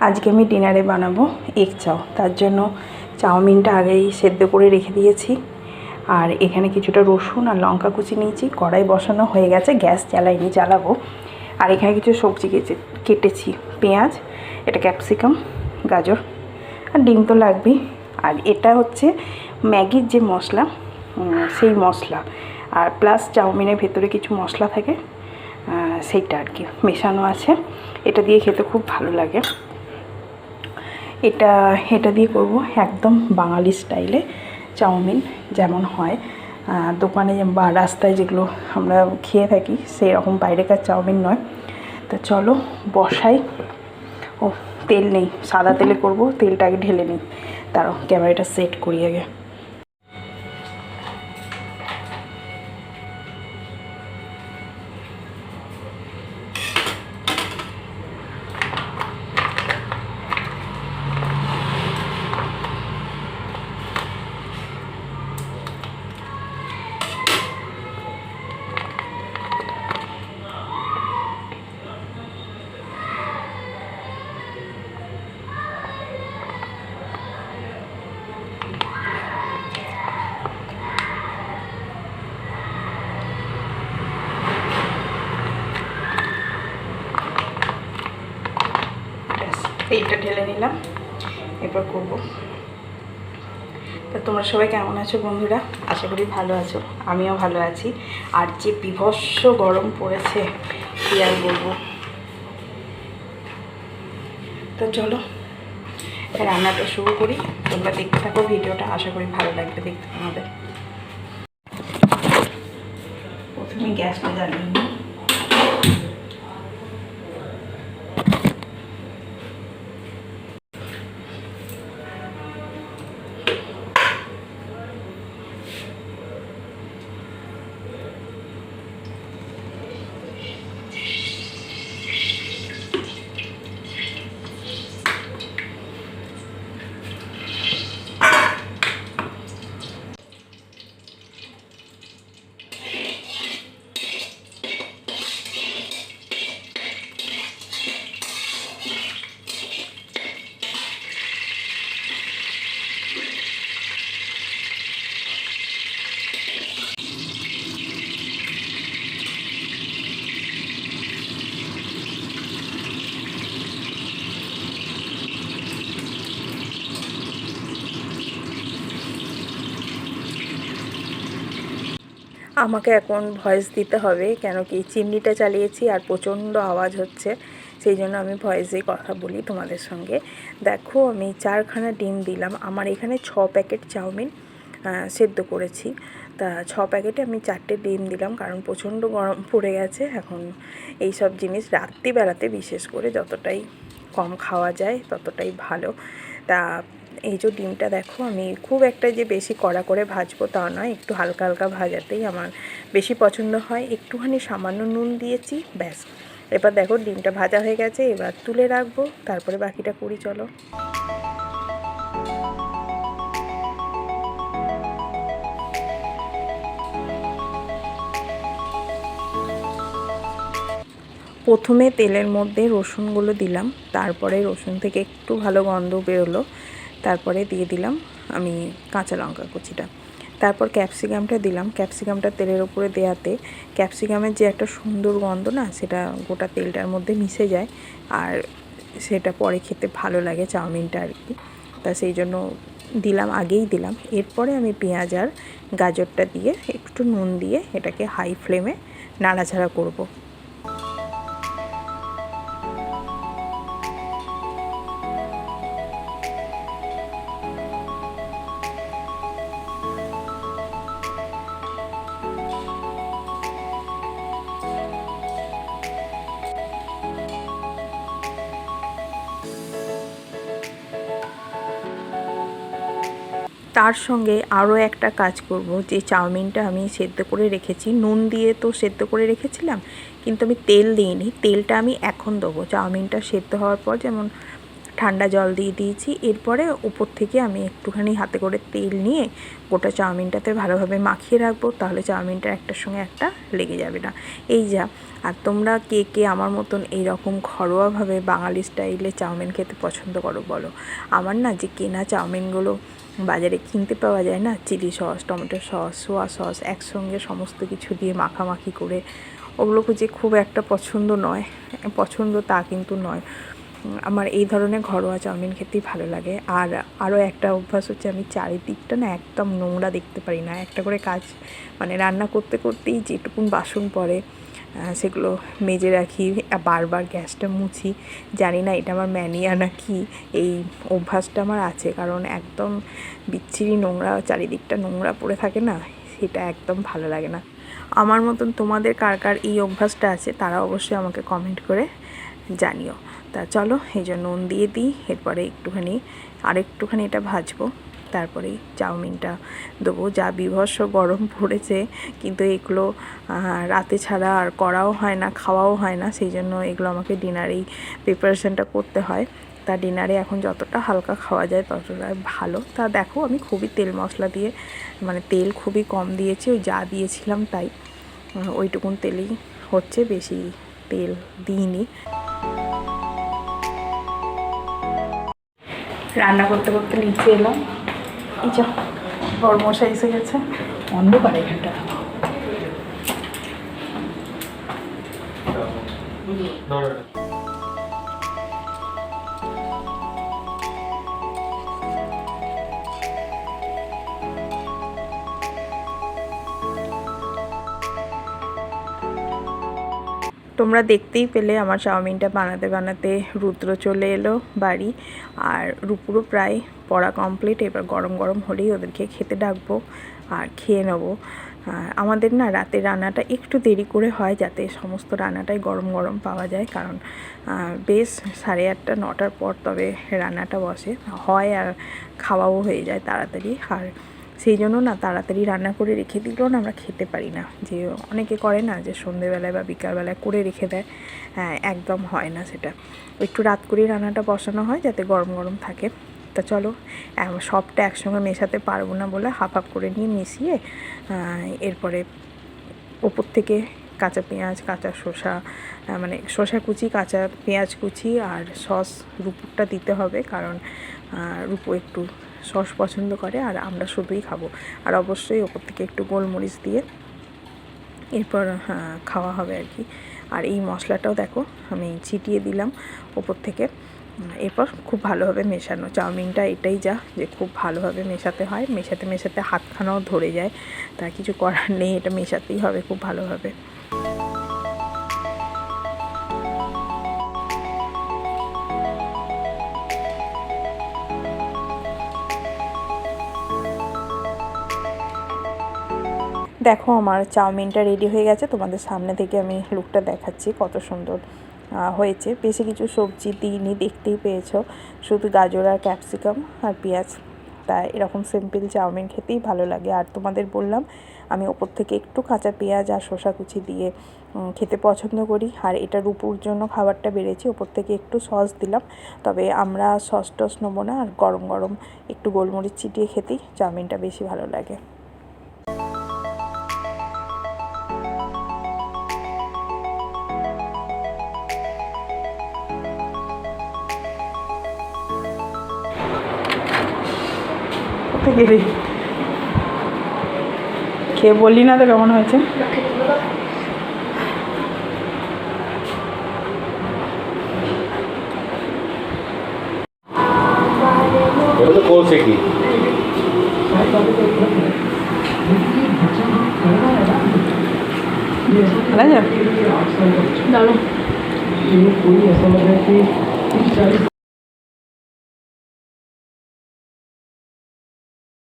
আজকে আমি ডিনারে বানাবো এগ চাও। তার জন্য চাউমিনটা আগেই সেদ্ধ করে রেখে দিয়েছি। আর এখানে কিছুটা রসুন আর লঙ্কা কুচি নিয়েছি। কড়াই বসানো হয়ে গেছে, গ্যাস জ্বালাইনি, জ্বালাবো। আর এখানে কিছু সবজি কেটে কেটেছি, পেঁয়াজ, এটা ক্যাপসিকাম, গাজর আর ডিম তো লাগবেই। আর এটা হচ্ছে ম্যাগির যে মশলা সেই মশলা। আর প্লাস চাউমিনের ভেতরে কিছু মশলা থাকে সেইটা আর কি, মেশানো আছে। এটা দিয়ে খেতে খুব ভালো লাগে। এটা এটা দিয়ে করব একদম বাঙালি স্টাইলে চাউমিন যেমন হয়। দোকানে বা রাস্তায় যেগুলো আমরা খেয়ে থাকি সেই রকম বাইরেকার চাউমিন নয়। তো চলো বসাই। ও, তেল নেই, সাদা তেলে করব, তেলটা আগে ঢেলে নিই। তারও ক্যামেরাটা সেট করি আগে। তেলটা ঢেলে নিলাম। এরপর করব। তা তোমরা সবাই কেমন আছো বন্ধুরা? আশা করি ভালো আছো, আমিও ভালো আছি। আর যে বিভৎস গরম পড়েছে, কি আর বলব? তো চলো, রান্নাটা শুরু করি। তোমরা দেখতে থাকো ভিডিওটা, আশা করি ভালো লাগবে দেখতে তোমাদের। প্রথমে গ্যাসটা জ্বালিয়ে নিই। আমাকে এখন ভয়েস দিতে হবে, কেন কি চিমনিটা চালিয়েছি আর প্রচণ্ড আওয়াজ হচ্ছে, সেই জন্য আমি ভয়েসেই কথা বলি তোমাদের সঙ্গে। দেখো, আমি চারখানা ডিম দিলাম। আমার এখানে ছ প্যাকেট চাউমিন সেদ্ধ করেছি। তা ছ প্যাকেটে আমি চারটে ডিম দিলাম, কারণ প্রচণ্ড গরম পড়ে গেছে। এখন এই সব জিনিস রাত্রিবেলাতে বিশেষ করে যতটাই কম খাওয়া যায় ততটাই ভালো। তা এই যে ডিমটা দেখো, আমি খুব একটা যে বেশি কড়া করে ভাজবো তা নয়, একটু হালকা হালকা ভাজাতেই আমার বেশি পছন্দ হয়। একটুখানি সামান্য নুন দিয়েছি, ব্যাস। এবার দেখো ডিমটা ভাজা হয়ে গেছে, এবার তুলে রাখব, তারপরে বাকিটা করি, চলো। প্রথমে তেলের মধ্যে রসুনগুলো দিলাম, তারপরে রসুন থেকে একটু ভালো গন্ধ বেরোলো। তারপরে দিয়ে দিলাম আমি কাঁচা লঙ্কা কুচিটা। তারপর ক্যাপসিকামটা দিলাম। ক্যাপসিকামটা তেলের উপরে দেওয়াতে ক্যাপসিকামের যে একটা সুন্দর গন্ধ না, সেটা গোটা তেলটার মধ্যে মিশে যায় আর সেটা পরে খেতে ভালো লাগে চাউমিনটা আর কি। তা সেই জন্য দিলাম, আগেই দিলাম। এরপরে আমি পেঁয়াজ আর গাজরটা দিয়ে একটু নুন দিয়ে এটাকে হাই ফ্লেমে নাড়াচাড়া করব। তার সঙ্গে আরও একটা কাজ করব। যে চাউমিনটা আমি সেদ্ধ করে রেখেছি। নুন দিয়ে তো সেদ্ধ করে রেখেছিলাম, কিন্তু আমি তেল দিইনি। তেলটা আমি এখন দেবো। চাউমিনটা সেদ্ধ হওয়ার পর যেমন ঠান্ডা জল দিয়ে দিয়েছি, এরপরে উপর থেকে আমি একটুখানি হাতে করে তেল নিয়ে গোটা চাউমিনটাতে ভালোভাবে মাখিয়ে রাখব। তাহলে চাউমিনটা একটার সঙ্গে একটা লেগে যাবে না। এই যা। আর তোমরা কে কে আমার মতন এইরকম ঘরোয়াভাবে বাঙালি স্টাইলে চাউমিন খেতে পছন্দ করো বলো। আমার না যে কেনা চাউমিনগুলো বাজারে কিনতে পাওয়া যায় না। Chilli sauce, tomato sauce, soya sauce একসঙ্গে সমস্ত কিছু দিয়ে মাখামাখি করে। ওগুলোকে যে খুব একটা পছন্দ নয়, পছন্দ তা কিন্তু নয়। আমার এই ধরনের ঘরোয়া চাউমিন খেতেই ভালো লাগে। আর আরও একটা অভ্যাস হচ্ছে, আমি চারিদিকটা না একদম নোংরা দেখতে পারি না। একটা করে কাজ মানে রান্না করতে করতেই যেটুকুন বাসন পড়ে সেগুলো মেজে রাখি বারবার গ্যাসটা মুছি। জানি না এটা আমার ম্যানিয়া না কি এই অভ্যাসটা আমার আছে, কারণ একদম বিচ্ছিরি নোংরা চারিদিকটা নোংরা পড়ে থাকে না, সেটা একদম ভালো লাগে না। আমার মতন তোমাদের কার কার এই অভ্যাসটা আছে, তারা অবশ্যই আমাকে কমেন্ট করে জানিও। তা চলো, এই জন্য নুন দিয়ে দিই, এরপরে একটুখানি আর একটুখানি এটা ভাজবো। তারপরেই চাউমিনটা দেবো। যা বিভৎস গরম পড়েছে, কিন্তু এগুলো রাতে ছাড়া আর করাও হয় না, খাওয়াও হয় না, সেই জন্য এগুলো আমাকে ডিনারেই প্রিপারেশনটা করতে হয়। তা ডিনারে এখন যতটা হালকা খাওয়া যায় ততটা ভালো। তা দেখো, আমি খুবই তেল মশলা দিয়ে মানে তেল খুবই কম দিয়েছি, ওই যা দিয়েছিলাম তাই। ওইটুকুন তেলেই হচ্ছে, বেশি তেল দিইনি। রান্না করতে করতে নিচে এলাম। এই যা বড় মশা এসে গেছে। অন্ধকার এখানটা। তোমরা দেখতেই পেলে আমার চাউমিনটা বানাতে বানাতে রুদ্র চলে এলো বাড়ি। আর রূপুরও প্রায় পড়া কমপ্লিট এবার গরম গরম হলেই ওদেরকে খেতে ডাকবো আর খেয়ে নেব। আমাদের না রাতে রান্নাটা একটু দেরি করে হয় যাতে সমস্ত রান্নাটাই গরম গরম পাওয়া যায়, কারণ বেশ সাড়ে আটটা, নটার পর তবে রান্নাটা বসে। হয় আর খাওয়াও হয়ে যায় তাড়াতাড়ি। আর সেই জন্য না তাড়াতাড়ি রান্না করে রেখে দিলেও না আমরা খেতে পারি না। যে অনেকে করে না যে সন্ধেবেলায় বা বিকালবেলায় করে রেখে দেয় হ্যাঁ একদম হয় না সেটা। একটু রাত করেই রান্নাটা বসানো হয় যাতে গরম গরম থাকে। তা চলো সবটা একসঙ্গে মেশাতে পারব না বলে হাফ হাফ করে নিয়ে মিশিয়ে এরপরে ওপর থেকে কাঁচা পেঁয়াজ, কাঁচা শসা মানে শসা কুচি, কাঁচা পেঁয়াজ কুচি আর সস রুপুরটা দিতে হবে কারণ রুপো একটু সস পছন্দ করে আর আমরা শুধুই খাব। আর অবশ্যই ওপর থেকে একটু গোলমরিচ দিয়ে এরপর হ্যাঁ, খাওয়া হবে আর কি। আর এই মশলাটাও দেখো আমি ছিটিয়ে দিলাম ওপর থেকে। এরপর খুব ভালোভাবে মেশানো। চাউমিনটা এটাই যা যে খুব ভালোভাবে মেশাতে হয়। মেশাতে মেশাতে হাতখানাও ধরে যায়। তা কিছু করার নেই এটা মেশাতেই হবে খুব ভালোভাবে। দেখো আমার চাউমিনটা রেডি হয়ে গেছে। তোমাদের সামনে থেকে আমি লুকটা দেখাচ্ছি কত সুন্দর হয়েছে। বেশি কিছু সবজি দিইনি, দেখতেই পেয়েছ। শুধু গাজর আর ক্যাপসিকাম আর পেঁয়াজ। তা এরকম সিম্পল চাউমিন খেতেই ভালো লাগে। আর তোমাদের বললাম, আমি ওপর থেকে একটু কাঁচা পেঁয়াজ আর শসা কুচি দিয়ে খেতে পছন্দ করি। আর এটা রুপুর জন্য খাবারটা বেড়েছি, ওপর থেকে একটু সস দিলাম। তবে আমরা সস টস নেব না, আর গরম গরম একটু গোলমরিচ চিটিয়ে খেতেই চাউমিনটা বেশি ভালো লাগে। খেয়ে বললি না তো কেমন হয়েছে? এটা